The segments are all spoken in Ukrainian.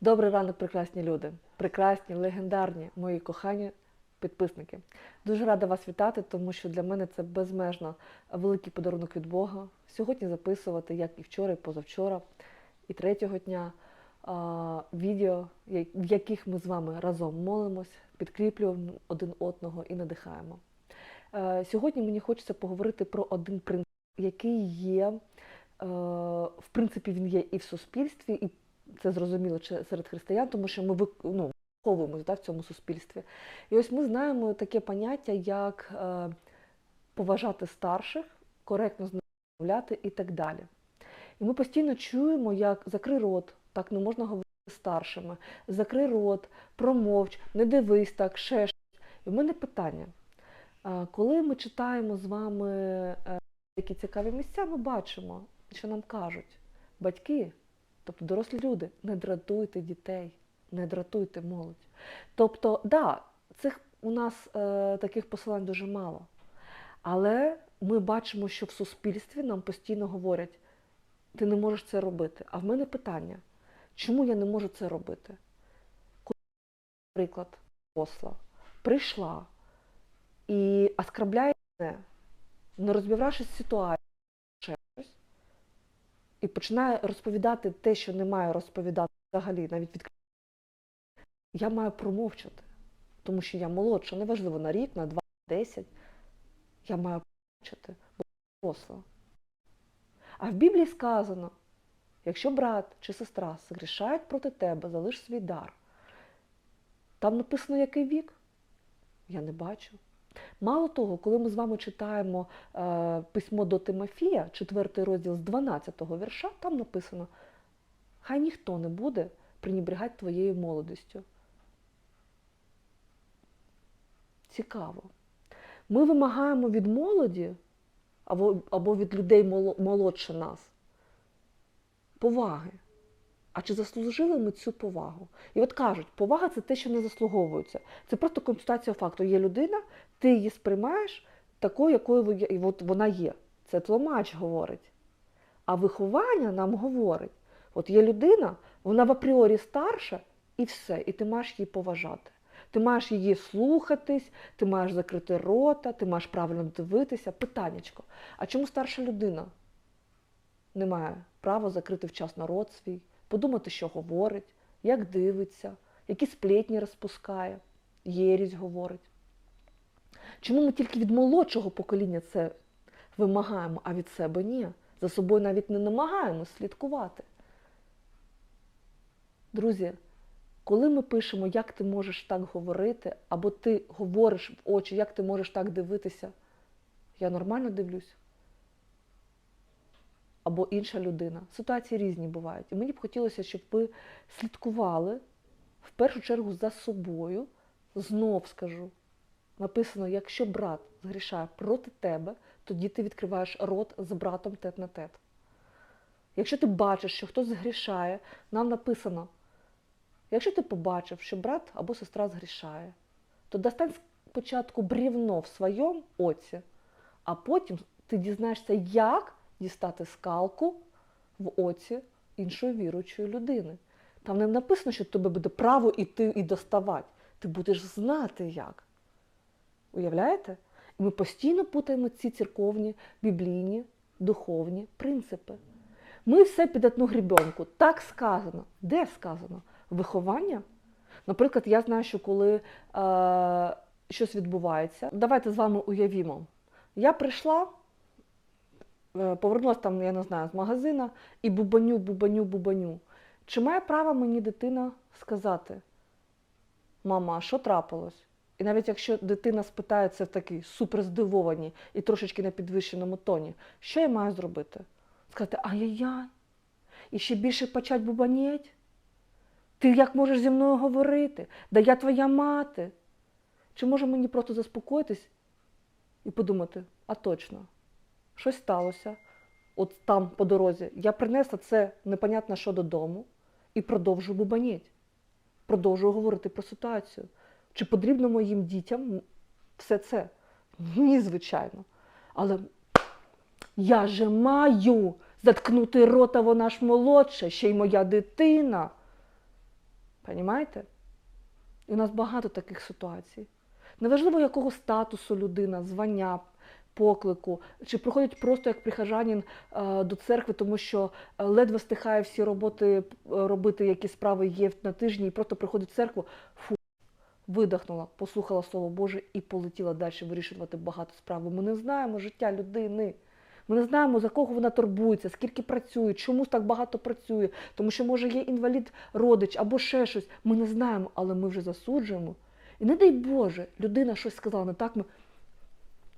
Добрий ранок, прекрасні люди, прекрасні, легендарні, мої кохані підписники. Дуже рада вас вітати, тому що для мене це безмежно великий подарунок від Бога. Сьогодні записувати, як і вчора, і позавчора, і третього дня відео, в яких ми з вами разом молимось, підкріплюємо один одного і надихаємо. Е, Сьогодні мені хочеться поговорити про один принцип, який є, е, в принципі, він є і в суспільстві, і це зрозуміло серед християн, тому що ми ну, виховуємось да, в цьому суспільстві. І ось ми знаємо таке поняття, як е, поважати старших, коректно з ними розмовляти і так далі. І ми постійно чуємо, як закрий рот, так не можна говорити старшими, закрий рот, промовч, не дивись так, щось. І в мене питання. Коли ми читаємо з вами е, які цікаві місця, ми бачимо, що нам кажуть батьки, тобто дорослі люди, не дратуйте дітей, не дратуйте молодь. Тобто, да, цих у нас е, таких посилань дуже мало. Але ми бачимо, що в суспільстві нам постійно говорять, ти не можеш це робити. А в мене питання, чому я не можу це робити? Коли, наприклад, посла прийшла і оскорбляє мене, не розбиравшись ситуацією, щось, і починає розповідати те, що не має розповідати взагалі, навіть від я маю промовчати, тому що я молодша, неважливо на рік, на два, десять. Я маю промовчати, бо посла. А в Біблії сказано, якщо брат чи сестра згрішають проти тебе, залиш свій дар. Там написано, який вік? Я не бачу. Мало того, коли ми з вами читаємо е, письмо до Тимофія, четвертий розділ з 12-го вірша, там написано: Хай ніхто не буде пренебрігати твоєю молодістю. Цікаво. Ми вимагаємо від молоді або від людей молодше нас поваги. А чи заслужили ми цю повагу? І от кажуть, повага це те, що не заслуговується. Це просто констатація факту. Є людина, ти її сприймаєш такою, якою вона є. Це тлумач говорить. А виховання нам говорить: от є людина, вона в апріорі старша, і все, і ти маєш її поважати. Ти маєш її слухатись, ти маєш закрити рота, ти маєш правильно дивитися. Питаннячко. А чому старша людина не має права закрити вчасно рот свій, подумати, що говорить, як дивиться, які сплетні розпускає, єрість говорить? Чому ми тільки від молодшого покоління це вимагаємо, а від себе ні? За собою навіть не намагаємось слідкувати. Друзі, коли ми пишемо, як ти можеш так говорити, або ти говориш в очі, як ти можеш так дивитися, я нормально дивлюсь. Або інша людина. Ситуації різні бувають. І мені б хотілося, щоб ви слідкували в першу чергу за собою. Знов скажу. Написано, якщо брат згрішає проти тебе, тоді ти відкриваєш рот з братом тет на тет. Якщо ти бачиш, що хтось згрішає, нам написано, якщо ти побачив, що брат або сестра згрішає, то достань спочатку брівно в своєму оці, а потім ти дізнаєшся, як дістати скалку в оці іншої віруючої людини. Там не написано, що тобі буде право іти і доставати. Ти будеш знати як. Уявляєте? І ми постійно путаємо ці церковні, біблійні, духовні принципи. Ми все під одну грібенку. Так сказано. Де сказано? Виховання? Наприклад, я знаю, що коли е, щось відбувається, давайте з вами уявімо. Я прийшла, повернулася там, я не знаю, з магазина і бубаню, бубаню, бубаню. Чи має право мені дитина сказати, мама, що трапилось? І навіть якщо дитина спитає це в такій супер здивованій і трошечки на підвищеному тоні, що я маю зробити? Сказати, ай-яй-яй, і ще більше почать бубаніть? Ти як можеш зі мною говорити? Да я твоя мати. Чи може мені просто заспокоїтись і подумати, а точно, щось сталося, от там по дорозі. Я принесла це непонятно що додому і продовжую бубаніть. Продовжую говорити про ситуацію. Чи потрібно моїм дітям все це? Ні, звичайно. Але я же маю заткнути рота, вона ж молодша, ще й моя дитина. Понімаєте? І у нас багато таких ситуацій. Неважливо, якого статусу людина, звання, поклику, чи приходить просто як прихожанин е, до церкви, тому що е, ледве стихає всі роботи е, робити, які справи є на тижні, і просто приходить в церкву, фу, видихнула, послухала Слово Боже і полетіла далі вирішувати багато справ. Ми не знаємо життя людини. Ми не знаємо, за кого вона турбується, скільки працює, чому так багато працює, тому що, може, є інвалід родич або ще щось. Ми не знаємо, але ми вже засуджуємо. І не дай Боже, людина щось сказала не так. Ми...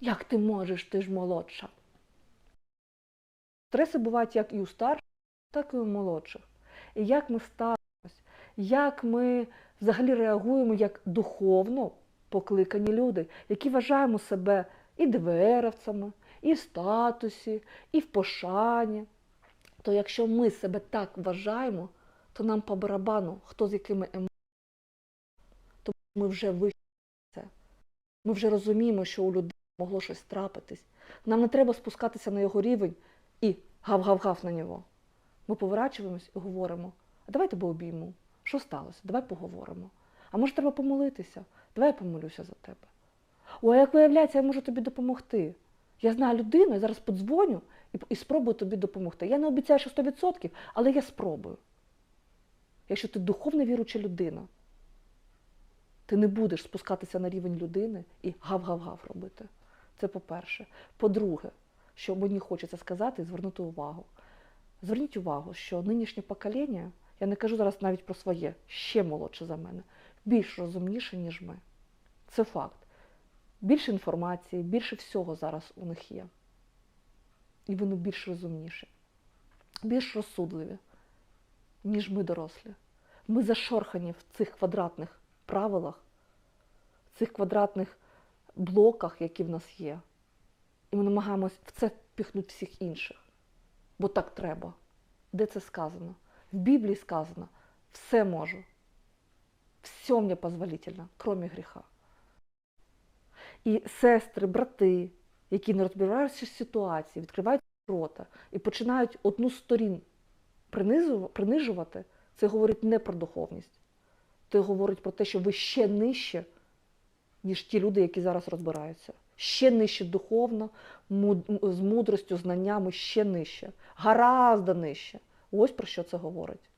Як ти можеш, ти ж молодша. Стреси бувають як і у старших, так і у молодших. І як ми ставимось, як ми взагалі реагуємо як духовно покликані люди, які вважаємо себе і ДВРовцями, і в статусі, і в пошані. То якщо ми себе так вважаємо, то нам по барабану, хто з якими емоціями, то ми вже вище це. Ми вже розуміємо, що у людини могло щось трапитись. Нам не треба спускатися на його рівень і гав-гав-гав на нього. Ми поворачуємось і говоримо: а давай тебе обійму. Що сталося? Давай поговоримо. А може треба помолитися? Давай я помолюся за тебе. О, а як виявляється, я можу тобі допомогти. Я знаю людину, я зараз подзвоню і, і спробую тобі допомогти. Я не обіцяю, що 100%, але я спробую. Якщо ти духовно віруча людина, ти не будеш спускатися на рівень людини і гав-гав-гав робити. Це по-перше. По-друге, що мені хочеться сказати і звернути увагу. Зверніть увагу, що нинішнє покоління, я не кажу зараз навіть про своє, ще молодше за мене, більш розумніше, ніж ми. Це факт. Більше інформації, більше всього зараз у них є. І вони більш розумніші, більш розсудливі, ніж ми дорослі. Ми зашорхані в цих квадратних правилах, в цих квадратних блоках, які в нас є. І ми намагаємось в це впіхнути всіх інших. Бо так треба. Де це сказано? В Біблії сказано, все можу. Все мені позволительно, крім гріха. І сестри, брати, які не розбираються в ситуації, відкривають рота і починають одну з сторін принижувати, це говорить не про духовність. Це говорить про те, що ви ще нижче, ніж ті люди, які зараз розбираються. Ще нижче духовно, з мудростю, знаннями, ще нижче. Гаразд нижче. Ось про що це говорить.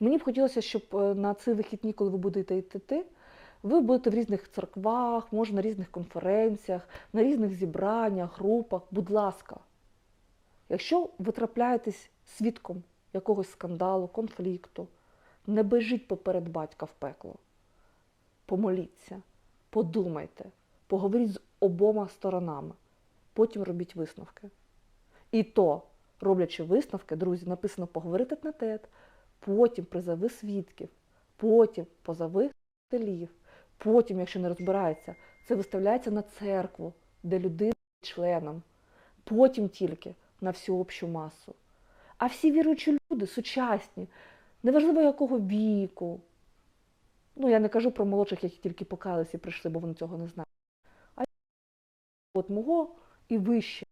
Мені б хотілося, щоб е, на ці вихідні, коли ви будете йти, ви будете в різних церквах, може на різних конференціях, на різних зібраннях, групах. Будь ласка, якщо ви трапляєтесь свідком якогось скандалу, конфлікту, не бежіть поперед батька в пекло. Помоліться, подумайте, поговоріть з обома сторонами, потім робіть висновки. І то, роблячи висновки, друзі, написано поговорити на тет, потім призови свідків, потім позови вчителів, потім, якщо не розбирається, це виставляється на церкву, де людина є членом, потім тільки на всю общу масу. А всі віруючі люди сучасні, неважливо якого віку. Ну, я не кажу про молодших, які тільки покаялися і прийшли, бо вони цього не знають. А от мого і вище.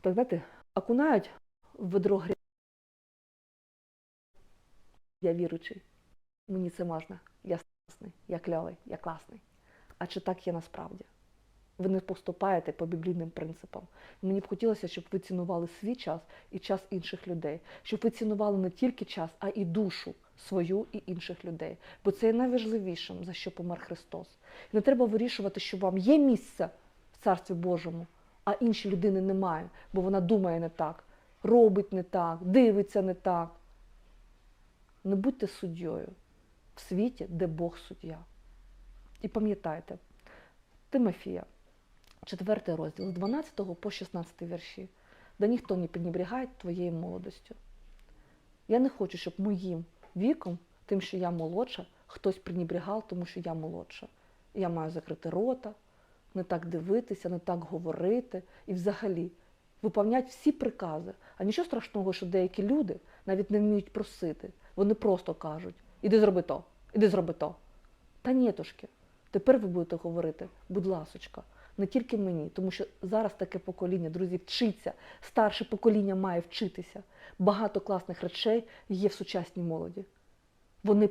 Так знаєте, окунають в ведро грязі. Я віруючий. Мені це можна. Я класний, я кльовий, я класний. А чи так є насправді? Ви не поступаєте по біблійним принципам. Мені б хотілося, щоб ви цінували свій час і час інших людей, щоб ви цінували не тільки час, а і душу свою і інших людей. Бо це є найважливішим, за що помер Христос. Не треба вирішувати, що вам є місце в Царстві Божому, а іншій людини немає, бо вона думає не так, робить не так, дивиться не так. Не будьте суддєю в світі, де Бог суддя. І пам'ятайте, Тимофія, 4 розділ, з 12 по 16 вірші, де ніхто не піднебрігає твоєю молодостю. Я не хочу, щоб моїм віком, тим, що я молодша, хтось пренебрігав, тому що я молодша. Я маю закрити рота, не так дивитися, не так говорити і взагалі виповняти всі прикази. А нічого страшного, що деякі люди навіть не вміють просити. Вони просто кажуть: іди зроби то, іди зроби то. Та нєтушки, тепер ви будете говорити, будь ласочка, не тільки мені, тому що зараз таке покоління, друзі, вчиться. Старше покоління має вчитися. Багато класних речей є в сучасній молоді. Вони,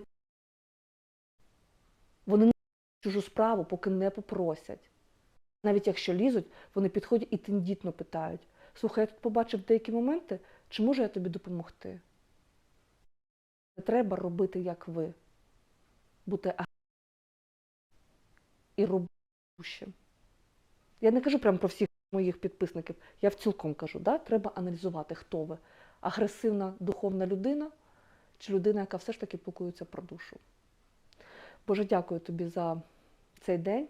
вони не чужу справу, поки не попросять. Навіть якщо лізуть, вони підходять і тендітно питають: слухай, я тут побачив деякі моменти, чи можу я тобі допомогти? Не треба робити, як ви. Бути а- і робити. Я не кажу прямо про всіх моїх підписників, я в цілком кажу, да? треба аналізувати, хто ви. Агресивна духовна людина чи людина, яка все ж таки піклується про душу. Боже, дякую тобі за цей день.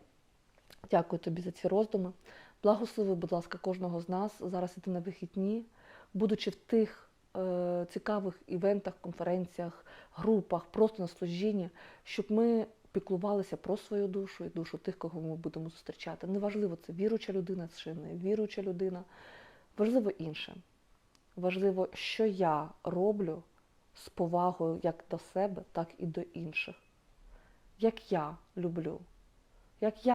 Дякую тобі за ці роздуми. Благослови, будь ласка, кожного з нас зараз іти на вихідні, будучи в тих е, цікавих івентах, конференціях, групах, просто на служінні, щоб ми піклувалися про свою душу і душу тих, кого ми будемо зустрічати. Неважливо, це віруюча людина чи не віруюча людина. Важливо інше. Важливо, що я роблю з повагою як до себе, так і до інших. Як я люблю, як я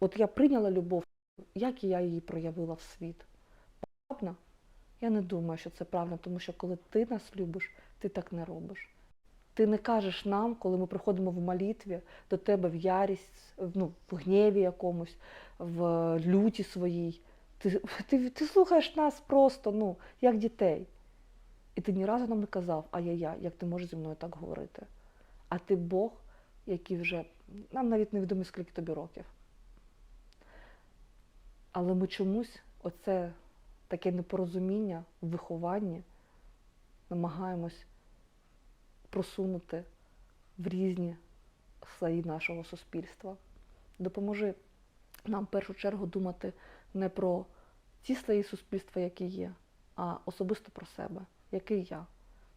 От я прийняла любов, як я її проявила в світ. Правильно? Я не думаю, що це правильно, тому що коли ти нас любиш, ти так не робиш. Ти не кажеш нам, коли ми приходимо в молитві до тебе в ярість, ну, в гніві якомусь, в люті своїй. Ти, ти, ти слухаєш нас просто, ну, як дітей. І ти ні разу нам не казав, ай-яй-яй, як ти можеш зі мною так говорити. А ти Бог, який вже, нам навіть невідомо, скільки тобі років. Але ми чомусь оце таке непорозуміння в вихованні намагаємось просунути в різні слої нашого суспільства. Допоможи нам в першу чергу думати не про ті слої суспільства, які є, а особисто про себе, який я.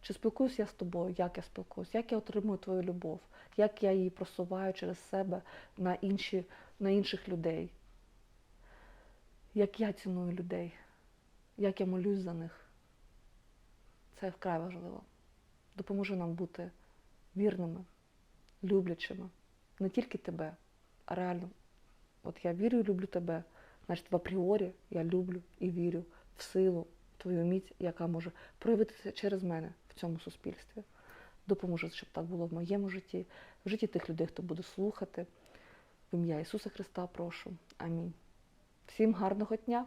Чи спілкуюсь я з тобою, як я спілкуюсь, як я отримую твою любов, як я її просуваю через себе на, інші, на інших людей як я ціную людей, як я молюсь за них. Це вкрай важливо. Допоможи нам бути вірними, люблячими, не тільки тебе, а реально. От я вірю і люблю тебе, значить в апріорі я люблю і вірю в силу, твою міць, яка може проявитися через мене в цьому суспільстві. Допоможи, щоб так було в моєму житті, в житті тих людей, хто буде слухати. В ім'я Ісуса Христа прошу. Амінь. Всім гарного дня!